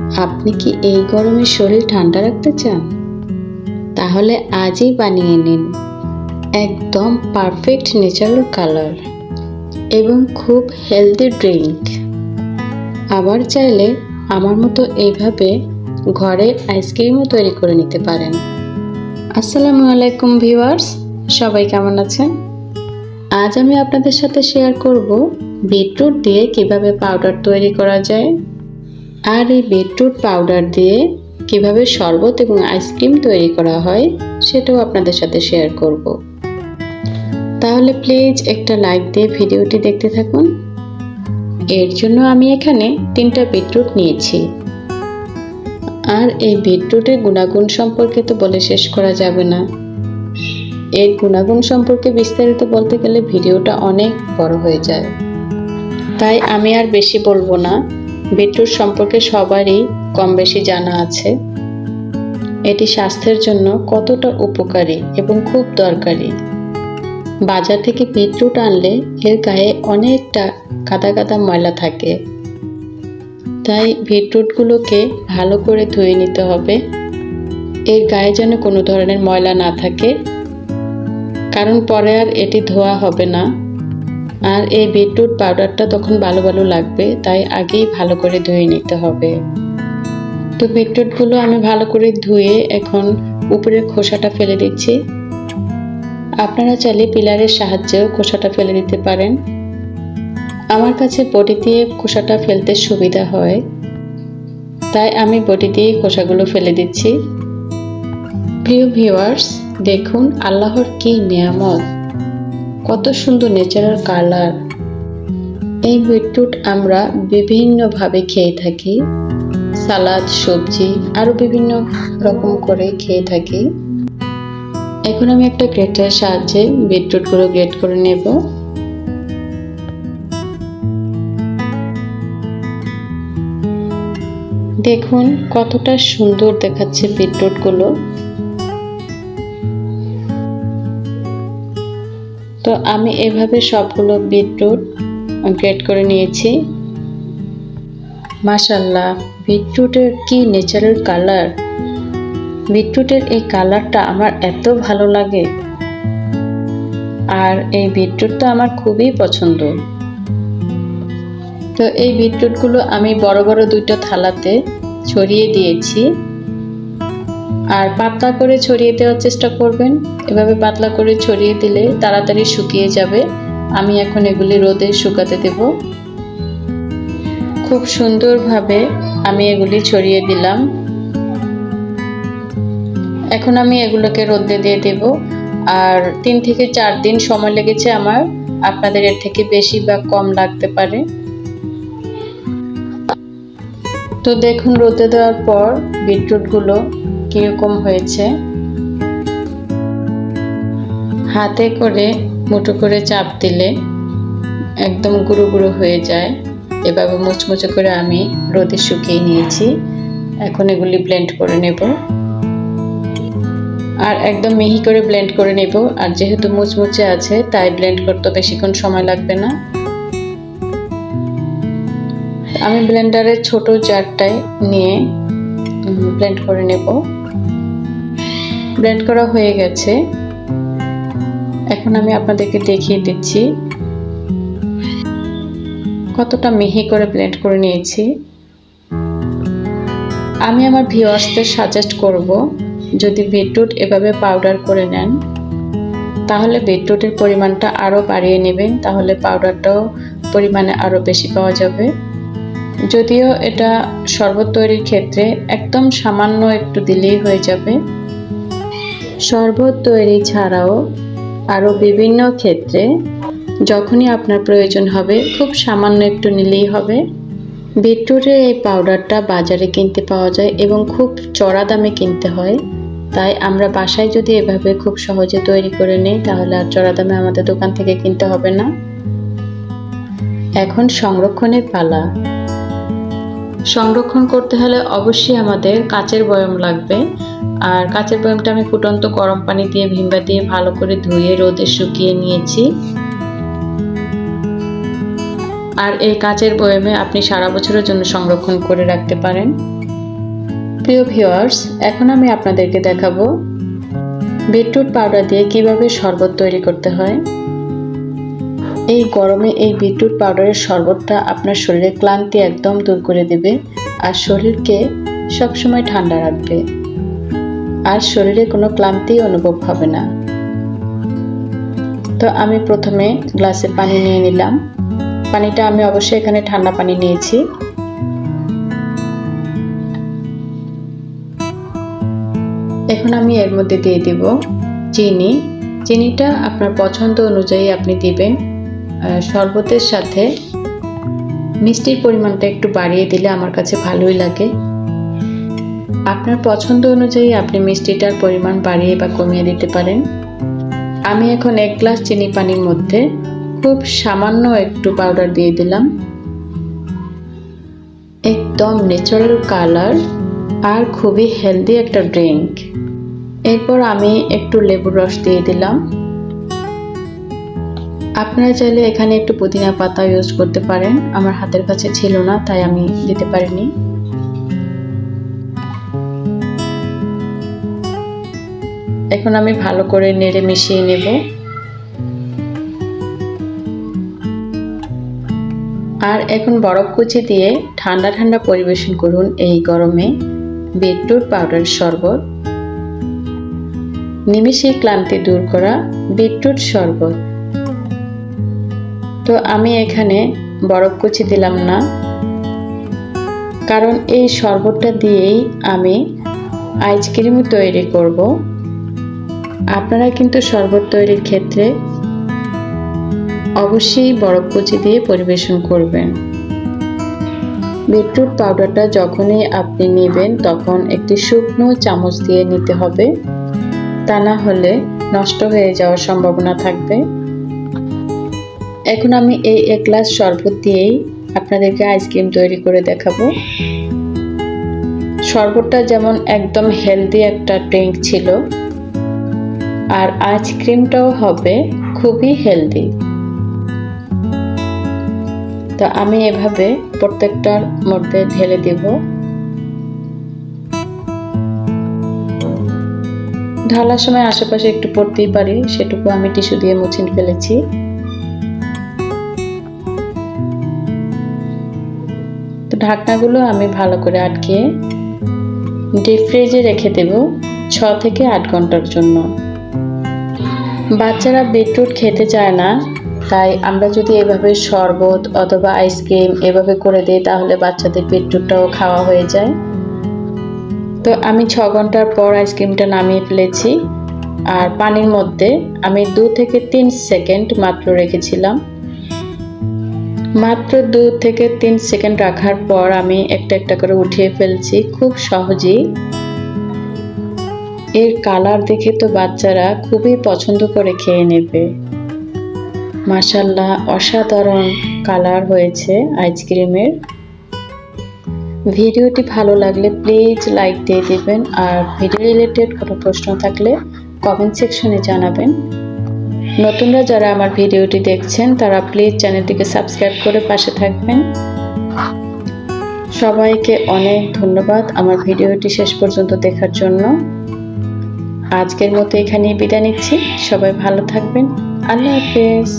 আপনি কি এই গরমে শরীর ঠান্ডা রাখতে চান? তাহলে আজই বানিয়ে নিন। একদম পারফেক্ট ন্যাচারাল কালার এবং খুব হেলদি ড্রিঙ্ক। আবার চাইলে আমার মতো এইভাবে ঘরে আইসক্রিমও তৈরি করে নিতে পারেন। আসসালামু আলাইকুম ভিউয়ার্স, সবাই কেমন আছেন? আজ আমি আপনাদের সাথে শেয়ার করব বিটরুট দিয়ে কীভাবে পাউডার তৈরি করা যায়। আর এই বিটরুট পাউডার দিয়ে কীভাবে শরবত এবং আইসক্রিম তৈরি করা হয় সেটাও আপনাদের সাথে শেয়ার করব। তাহলে প্লিজ একটা লাইক দিয়ে ভিডিওটি দেখতে থাকুন। এর জন্য আমি এখানে তিনটা বিটরুট নিয়েছি। আর এই বিটরুটের গুণাগুণ সম্পর্কে তো বলে শেষ করা যাবে না। এর গুণাগুণ সম্পর্কে বিস্তারিত বলতে গেলে ভিডিওটা অনেক বড় হয়ে যায়। তাই আমি আর বেশি বলব না। বিটরুট সম্পর্কে সবারই কম বেশি জানা আছে। এটি স্বাস্থ্যের জন্য কতটা উপকারী এবং খুব দরকারি। বাজার থেকে বিটরুট আনলে এর গায়ে অনেকটা কাদা কাদা ময়লা থাকে। তাই বিটরুটগুলোকে ভালো করে ধুয়ে নিতে হবে। এর গায়ে যেন কোনো ধরনের ময়লা না থাকে। কারণ পরে আর এটি ধোয়া হবে না। আর এই বিটরুট পাউডারটা তখন ভালো ভালো লাগবে, তাই আগেই ভালো করে ধুয়ে নিতে হবে। তো বিটরুটগুলো আমি ভালো করে ধুয়ে এখন উপরের খোসাটা ফেলে দিচ্ছি। আপনারা চাইলে পিলারের সাহায্যেও খোসাটা ফেলে দিতে পারেন। আমার কাছে বটি দিয়ে খোসাটা ফেলতে সুবিধা হয়। তাই আমি বটি দিয়ে খোসাগুলো ফেলে দিচ্ছি। প্রিয় ভিউয়ার্স, দেখুন আল্লাহর কি নিয়ামত। কত সুন্দর ন্যাচারাল কালার এই বিটরুট আমরা বিভিন্নভাবে খেয়ে থাকি। সালাদ, সবজি, আরও বিভিন্ন রকম করে খেয়ে থাকি। এখন আমি একটা গ্রেটারের সাহায্যে বিটরুটগুলো গ্রেট করে নেব। দেখুন কতটা সুন্দর দেখাচ্ছে বিটরুটগুলো। তো আমি এভাবে সবগুলো বিটরুট গ্রেট করে নিয়েছি। মাশাল্লাহ বিটরুটের কি ন্যাচারাল কালার বিটরুটের এই কালারটা আমার এত ভালো লাগে। আর এই বিটরুট তো আমার খুবই পছন্দ। তো এই বিটরুটগুলো আমি বড় বড় দুইটা থালাতে ছড়িয়ে দিয়েছি। আর পাতলা করে ছড়িয়ে দেওয়ার চেষ্টা করবেন। এভাবে পাতলা করে ছড়িয়ে দিলে তাড়াতাড়ি শুকিয়ে যাবে। আমি এখন এগুলি রোদে শুকাতে দেব। খুব সুন্দরভাবে আমি এগুলি ছড়িয়ে দিলাম। এখন আমি এগুলোকে রোদে দিয়ে দেব। আর তিন থেকে চার দিন সময় লেগেছে আমার। আপনাদের এর থেকে বেশি বা কম লাগতে পারে। তো দেখুন, রোদে দেওয়ার পর বিটরুটগুলো কীরকম হয়েছে? হাতে করে মুঠো করে চাপ দিলে একদম গুঁড়ো গুঁড়ো হয়ে যায়। এভাবে মুচমুচে করে আমি রোদে শুকিয়ে নিয়েছি। এখন এগুলি ব্লেন্ড করে নেব। আর একদম মিহি করে ব্লেন্ড করে নেব। আর যেহেতু মুচমুচে আছে, তাই ব্লেন্ড করতে বেশিক্ষণ সময় লাগবে না। আমি ব্লেন্ডারের ছোট জারটায় নিয়ে ব্লেন্ড করে নেব। ব্লেন্ড করা হয়ে গেছে। এখন আমি আপনাদেরকে দেখিয়ে দিচ্ছি কতটা মিহি করে ব্লেন্ড করে নিয়েছি। আমি আমার ভিওয়ার্সদের সাজেস্ট করব যদি বিটরুট এভাবে পাউডার করে নেন, তাহলে বিটরুটের পরিমাণটা আরও বাড়িয়ে নেবেন, তাহলে পাউডারটাও পরিমাণে আরও বেশি পাওয়া যাবে। যদিও এটা শরবত তৈরির ক্ষেত্রে একদম সামান্য একটু দিলেই হয়ে যাবে শরবত তৈরি ছাড়াও আরও বিভিন্ন ক্ষেত্রে যখনই আপনার প্রয়োজন হবে, খুব সামান্য একটু নিলেই হবে। বিটরুটের এই পাউডারটা বাজারে কিনতে পাওয়া যায় এবং খুব চড়া দামে কিনতে হয়। তাই আমরা বাসায় যদি এভাবে খুব সহজে তৈরি করে নিই, তাহলে আর চড়া দামে আমাদের দোকান থেকে কিনতে হবে না। এখন সংরক্ষণের পালা। সংরক্ষণ করতে হলে অবশ্যই আমাদের কাচের বয়ম লাগবে। আর কাচের বয়মটা আমি ফুটন্ত গরম পানি দিয়ে ভিমবা দিয়ে ভালো করে ধুয়ে, রোদে শুকিয়ে নিয়েছি। আর এই কাচের বয়মে আপনি সারা বছরের জন্য সংরক্ষণ করে রাখতে পারেন। প্রিয় ভিউয়ার্স, এখন আমি আপনাদেরকে দেখাবো বিটরুট পাউডার দিয়ে কীভাবে শরবত তৈরি করতে হয়। এই গরমে এই বিটরুট পাউডারের শরবতটা আপনার শরীরের ক্লান্তি একদম দূর করে দেবে আর শরীরকে সবসময় ঠান্ডা রাখবে। আর শরীরে কোনো ক্লান্তি অনুভব হবে না। তো আমি প্রথমে গ্লাসে পানি নিয়ে নিলাম। পানিটা আমি অবশ্যই এখানে ঠান্ডা পানি নিয়েছি। এখন আমি এর মধ্যে দিয়ে দিব চিনি। চিনিটা আপনার পছন্দ অনুযায়ী আপনি দিবেন। শরবতের সাথে মিষ্টির পরিমাণটা একটু বাড়িয়ে দিলে আমার কাছে ভালোই লাগে। আপনার পছন্দ অনুযায়ী আপনি মিষ্টিটার পরিমাণ বাড়িয়ে বা কমিয়ে দিতে পারেন। আমি এখন এক গ্লাস চিনি পানির মধ্যে খুব সামান্য একটু পাউডার দিয়ে দিলাম। একদম ন্যাচারাল কালার আর খুবই হেলদি একটা ড্রিঙ্ক এরপর আমি একটু লেবুর রস দিয়ে দিলাম। আপনারা চাইলে এখানে একটু পুদিনা পাতা ইউজ করতে পারেন। আমার হাতের কাছে ছিল না, তাই আমি দিতে পারিনি। এখন আমি ভালো করে নেড়ে মিশিয়ে নেব। আর এখন বরফ কুচি দিয়ে ঠান্ডা ঠান্ডা পরিবেশন করুন এই গরমে। বিটরুট, পাউডার, শরবত। নিমিষে ক্লান্তি দূর করা বিটরুট, শরবত। তো আমি এখানে বরফ কুচি দিলাম না। কারণ এই শরবতটা দিয়েই আমি আইসক্রিম তৈরি করব। আপনারা কিন্তু শরবত তৈরির ক্ষেত্রে অবশ্যই বরফ কুচি দিয়ে পরিবেশন করবেন। বিটরুট পাউডারটা যখনই আপনি নেবেন, তখন একটি শুকনো চামচ দিয়ে নিতে হবে। তা না হলে নষ্ট হয়ে যাওয়ার সম্ভাবনা থাকবে। এখন আমি এই এক গ্লাস শরবত দিয়েই আপনাদেরকে আইসক্রিম তৈরি করে দেখাবো। শরবতটা যেমন একদম হেলদি একটা ড্রিঙ্ক ছিল, আর আইসক্রিমটাও হবে খুবই হেলদি তো আমি এভাবে প্রত্যেকটার মধ্যে ঢেলে দেব। ঢালার সময় আশেপাশে একটু পড়তেই পারি, সেটুকু আমি টিস্যু দিয়ে মুছে ফেলেছি। ঢাকনাগুলো আমি ভালো করে আটকিয়ে ডিপ ফ্রিজে রেখে দেব ছ থেকে আট ঘণ্টার জন্য। বাচ্চারা বিটরুট খেতে চায় না, তাই আমরা যদি এভাবে শরবত অথবা আইসক্রিম এভাবে করে দিই, তাহলে বাচ্চাদের বিটরুটটাও খাওয়া হয়ে যায়। তো আমি ছ ঘণ্টার পর আইসক্রিমটা নামিয়ে ফেলেছি। আর পানির মধ্যে আমি দু থেকে তিন সেকেন্ড মাত্র রেখেছিলাম। মাত্র দু থেকে তিন সেকেন্ড রাখার পর আমি একটা একটা করে উঠিয়ে ফেলছি, খুব সহজেই। এর কালার দেখে তো বাচ্চারা খুবই পছন্দ করে খেয়ে নেবে। মাসাল্লাহ অসাধারণ কালার হয়েছে আইসক্রিমের। ভিডিওটি ভালো লাগলে প্লিজ লাইক দিয়ে দেবেন, আর ভিডিও রিলেটেড কোনো প্রশ্ন থাকলে কমেন্ট সেকশনে জানাবেন। নতুনরা যারা আমার ভিডিওটি দেখছেন, তারা প্লিজ চ্যানেলটিকে সাবস্ক্রাইব করে পাশে থাকবেন। সবাইকে অনেক ধন্যবাদ আমার ভিডিওটি শেষ পর্যন্ত দেখার জন্য। আজকের মতো এখানেই বিদায় নিচ্ছি। সবাই ভালো থাকবেন। আল্লাহ হাফেজ।